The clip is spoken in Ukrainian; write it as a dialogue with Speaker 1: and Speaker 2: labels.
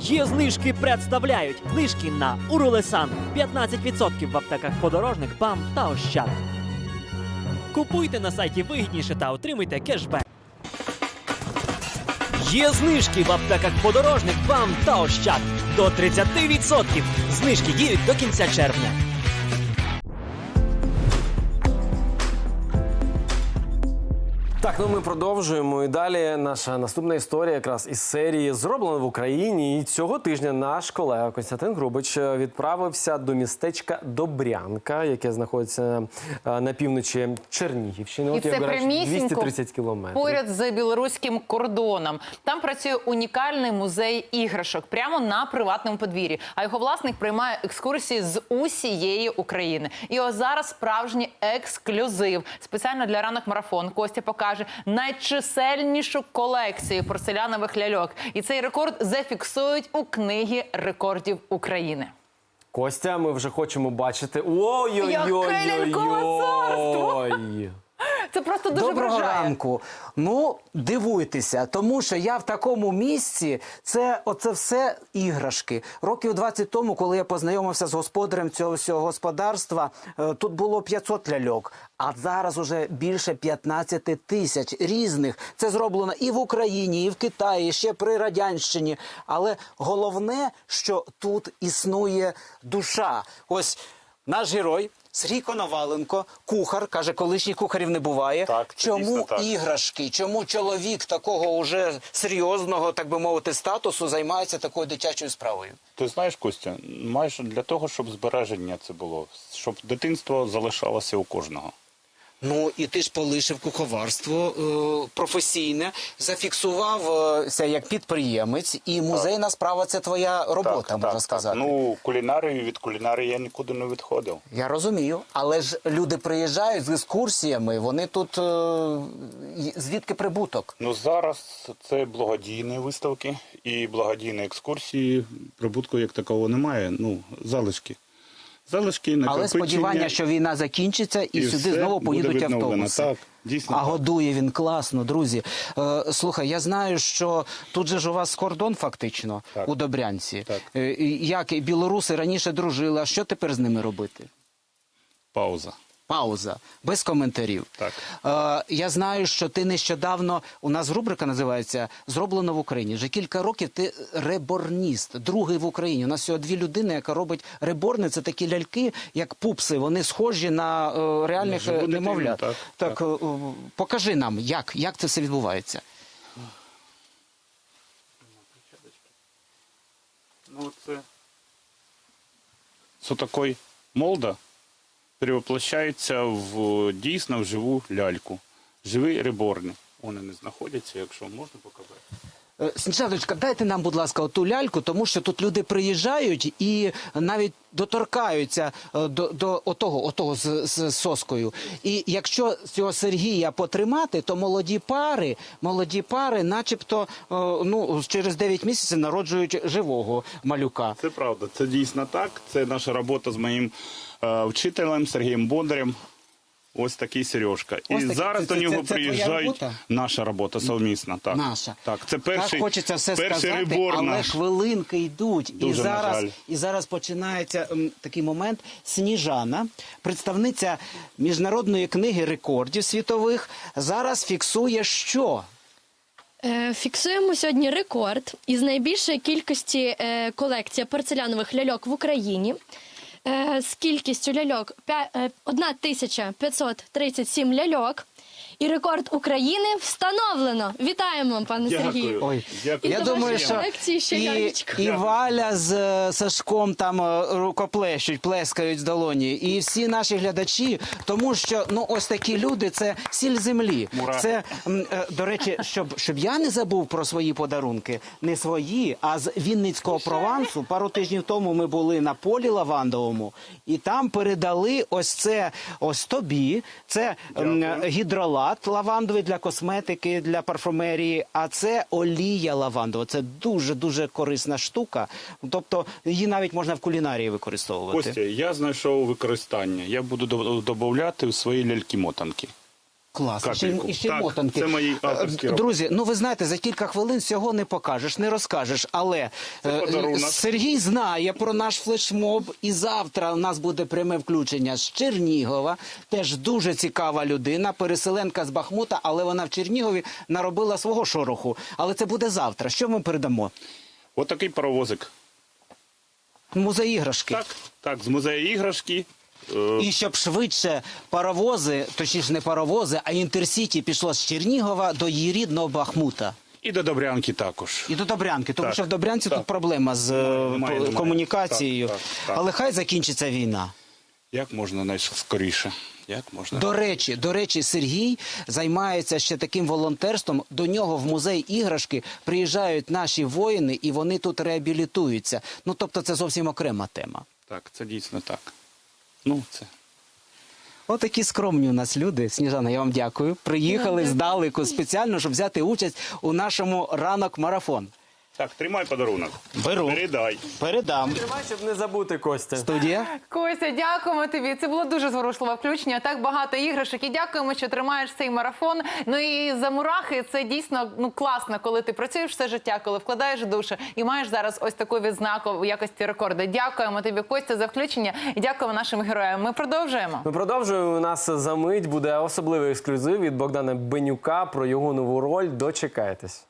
Speaker 1: Є знижки представляють знижки на Урулесан 15% в аптеках подорожник, БАМ та Ощад. Купуйте на сайті вигідніше та отримуйте кешбек. Є знижки в аптеках подорожник, БАМ та Ощад до 30%. Знижки діють до кінця червня.
Speaker 2: Так, ну ми продовжуємо. І далі наша наступна історія якраз із серії зроблено в Україні. І цього тижня наш колега Костянтин Грубич е, відправився до містечка Добрянка, яке знаходиться е, на півночі Чернігівщини.
Speaker 3: І
Speaker 2: От,
Speaker 3: це
Speaker 2: як кажуть, 230 кілометрів.
Speaker 3: Поряд з білоруським кордоном. Там працює унікальний музей іграшок прямо на приватному подвір'ї. А його власник приймає екскурсії з усієї України. І ось зараз справжній ексклюзив. Спеціально для ранок марафон Костя покаже найчисельнішу колекцію порцелянових ляльок. І цей рекорд зафіксують у книгі рекордів України.
Speaker 2: Костя, ми вже хочемо бачити. Ой-ой-ой!
Speaker 3: Яке лялькове царство! Це просто дуже
Speaker 4: Доброго
Speaker 3: вражає.
Speaker 4: ранку. Ну, дивуйтеся, тому що я в такому місці, це оце все іграшки. Років 20 тому, коли я познайомився з господарем цього всього господарства, е, тут було 500 ляльок, а зараз уже більше 15 тисяч різних. Це зроблено і в Україні, і в Китаї, і ще при радянщині. Але головне, що тут існує душа. Ось наш герой. Сергій Коноваленко, кухар, каже, колишніх кухарів не буває.
Speaker 5: Так, це
Speaker 4: Чому
Speaker 5: дійсно так.
Speaker 4: іграшки? Чому чоловік такого уже серйозного, так би мовити, статусу займається такою дитячою справою?
Speaker 5: Ти знаєш, Костя, майже для того, щоб збереження це було, щоб дитинство залишалося у кожного.
Speaker 4: Ну і ти ж полишив куховарство е, професійне, зафіксувався як підприємець, і музейна справа це твоя робота, можна сказати.
Speaker 5: Ну, кулінарію від кулінарії я нікуди не відходив.
Speaker 4: Я розумію, але ж люди приїжджають з екскурсіями, вони тут е, звідки прибуток?
Speaker 5: Ну зараз це благодійні виставки і благодійні екскурсії. Прибутку як такого немає. Ну, залишки. Залишки
Speaker 4: Але сподівання, що війна закінчиться і,
Speaker 5: І
Speaker 4: сюди знову поїдуть автобуси.
Speaker 5: Так, дійсно
Speaker 4: А
Speaker 5: так.
Speaker 4: годує він класно, друзі. Е, слухай, я знаю, що тут же ж у вас кордон фактично
Speaker 5: Так.
Speaker 4: у Добрянці.
Speaker 5: Так.
Speaker 4: Е, як і білоруси раніше дружили, а що тепер з ними робити?
Speaker 5: Пауза.
Speaker 4: Пауза, без коментарів.
Speaker 5: Так.
Speaker 4: Е, я знаю, що ти нещодавно у нас рубрика називається Зроблено в Україні. Вже кілька років ти реборніст, другий в Україні. У нас всього дві людини, яка робить реборни. Це такі ляльки, як пупси. Вони схожі на е, реальних
Speaker 5: живу
Speaker 4: е, немовлят.
Speaker 5: так,
Speaker 4: так, е, е, покажи нам, як, як це все відбувається.
Speaker 5: Ну, це... Це такий молда перевоплощається в дійсно в живу ляльку. Живі реборни. Вони не знаходяться, якщо можна показати.
Speaker 4: Е, Сніжаночка, дайте нам, будь ласка, оту ляльку, тому що тут люди приїжджають і навіть доторкаються е, до, до отого, отого з, з соскою. І якщо цього Сергія потримати, то молоді пари, молоді пари, начебто, е, ну через 9 місяців народжують живого малюка.
Speaker 5: Це правда, це дійсно так. Це наша робота з моїм вчителем Сергієм Бондарем. Ось такий Сережка. І
Speaker 4: такий.
Speaker 5: зараз
Speaker 4: Це-
Speaker 5: до
Speaker 4: це-
Speaker 5: нього
Speaker 4: це твоя
Speaker 5: приїжджають.
Speaker 4: робота?
Speaker 5: Наша робота совмісна. Так.
Speaker 4: Наша.
Speaker 5: Так, це перший,
Speaker 4: так хочеться все
Speaker 5: перший
Speaker 4: сказати,
Speaker 5: ребор
Speaker 4: але
Speaker 5: наш.
Speaker 4: хвилинки йдуть. і
Speaker 5: Дуже, на
Speaker 4: зараз,
Speaker 5: жаль.
Speaker 4: і зараз починається м, такий момент. Сніжана, представниця міжнародної книги рекордів світових, зараз фіксує, що
Speaker 6: Е, Фіксуємо сьогодні рекорд із найбільшої кількості е, колекція порцелянових ляльок в Україні. Е, З кількістю ляльок п'ятсот тридцять 1537 ляльок. І рекорд України встановлено. Вітаємо, пане
Speaker 5: Дякую.
Speaker 6: Сергію.
Speaker 4: Ой,
Speaker 5: Дякую.
Speaker 4: Я
Speaker 6: до
Speaker 4: думаю,
Speaker 6: вашої
Speaker 4: що
Speaker 6: колекції ще
Speaker 4: і,
Speaker 6: лялечка.
Speaker 4: і Валя з е, Сашком там е, рукоплещуть, плескають з долоні, і всі наші глядачі, тому що ну ось такі люди це сіль землі.
Speaker 5: Мурахи.
Speaker 4: Це м, е, до речі, щоб щоб я не забув про свої подарунки, не свої, а з Вінницького провансу. Пару тижнів тому ми були на полі лавандовому, і там передали ось це ось тобі. Це м,
Speaker 5: Дякую.
Speaker 4: Гідролат лавандовий для косметики, для парфумерії, а це олія лавандова. Це дуже дуже корисна штука. Тобто її навіть можна в кулінарії використовувати.
Speaker 5: Костя, я знайшов використання. Я буду додати в свої ляльки-мотанки.
Speaker 4: Клас, і ще, й- і ще й
Speaker 5: Так,
Speaker 4: мотанки.
Speaker 5: це мої авторські
Speaker 4: Е,
Speaker 5: роботи.
Speaker 4: Друзі, ну ви знаєте, за кілька хвилин всього не покажеш, не розкажеш. Але е,
Speaker 5: подарунок.
Speaker 4: Сергій знає про наш флешмоб, і завтра у нас буде пряме включення з Чернігова. Теж дуже цікава людина, переселенка з Бахмута, але вона в Чернігові наробила свого шороху. Але це буде завтра. Що ми передамо?
Speaker 5: От такий паровозик.
Speaker 4: Музей іграшки.
Speaker 5: Так, так, з музею іграшки. Е,
Speaker 4: І щоб швидше паровози, точніше не паровози, а інтерсіті пішло з Чернігова до її рідного Бахмута.
Speaker 5: І до Добрянки також.
Speaker 4: І до Добрянки, тому
Speaker 5: Так,
Speaker 4: що в Добрянці
Speaker 5: так.
Speaker 4: тут проблема з е,
Speaker 5: Немає, немає, немає.
Speaker 4: комунікацією.
Speaker 5: Так, так, так.
Speaker 4: Але хай закінчиться війна.
Speaker 5: Як можна найскоріше? Як можна?
Speaker 4: До речі, до речі, Сергій займається ще таким волонтерством. До нього в музей іграшки приїжджають наші воїни, і вони тут реабілітуються. Ну тобто, це зовсім окрема тема.
Speaker 5: Так, це дійсно так. Ну, це.
Speaker 4: Отакі скромні у нас люди. Сніжана, я вам дякую. Приїхали здалеку спеціально, щоб взяти участь у нашому ранок марафон.
Speaker 5: Так, тримай подарунок.
Speaker 4: Беру.
Speaker 5: Передай.
Speaker 4: Передам.
Speaker 2: Тримай, щоб не забути Костя.
Speaker 4: Студія.
Speaker 3: Костя, дякуємо тобі. Це було дуже зворушливе включення. Так багато іграшок. І дякуємо, що тримаєш цей марафон. Ну і за мурахи це дійсно ну класно, коли ти працюєш все життя, коли вкладаєш душу і маєш зараз ось таку відзнаку в якості рекорду. Дякуємо тобі, Костя, за включення і дякуємо нашим героям. Ми продовжуємо.
Speaker 2: Ми продовжуємо. У нас за мить буде особливий ексклюзив від Богдана Бенюка про його нову роль. Дочекайтесь.